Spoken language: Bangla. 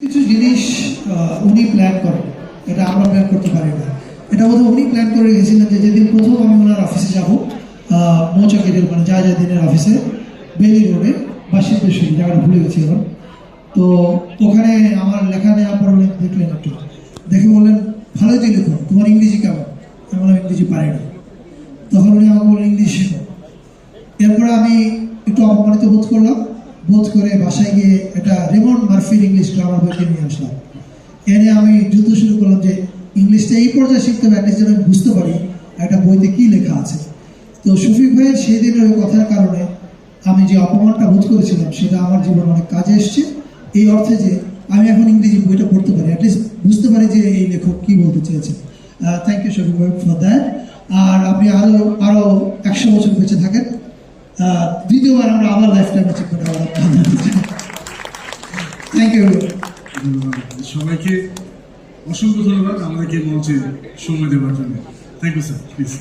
কিছু জিনিস উনি প্ল্যান করেন। এটা আমরা প্ল্যান করতে পারি না। এটা বোধহয় উনি প্ল্যান করে গেছিলেন যে যেদিন প্রথম আমি ওনার অফিসে যাব মৌচা গেটের মানে যা যা দিনের অফিসে বেলি রোডে বা সিদ্ধেশ্বরী, জায়গাটা ভুলে গেছি এখন। তো ওখানে আমার লেখা নেওয়ার পর উনি দেখলেন একটু দেখে বললেন ভালোই তুই লেখো, তোমার ইংরেজি কেমন? আমি বললাম ইংরেজি পারি না। তখন উনি আমাকে বললেন, ইংলিশ শেখো। এরপরে আমি একটু অপমানিত বোধ করলাম। বোধ করে বাসায় গিয়ে মার্ফির ইংলিশ গ্রামার বইকে নিয়ে আসলাম। এনে আমি যুদ্ধ শুরু করলাম যে ইংলিশটা এই পর্যায়ে শিখতে হবে যেন আমি বুঝতে পারি একটা বইতে কী লেখা আছে। তো শফিক ভাইয়ের সেই দিনের ওই কথার কারণে আমি যে অপমানটা বোধ করেছিলাম, সেটা আমার জীবনে অনেক কাজে এসছে। এই অর্থে যে আমি এখন ইংরেজি বইটা পড়তে পারি অ্যাটলিস্ট বুঝতে পারি যে এই লেখক কী বলতে চেয়েছেন থ্যাংক ইউ শফিক ভাই ফর দ্যাট আর আপনি আরও আরও একশো বছর বেঁচে থাকেন। দ্বিতীয়বার আমরা আবার লাইফ টাইম অ্যাচিভ করে আবার থ্যাংক ইউ ধন্যবাদ সবাইকে অসংখ্য ধন্যবাদ আমাদেরকে মঞ্চে সময় দেওয়ার জন্য। Thank you sir please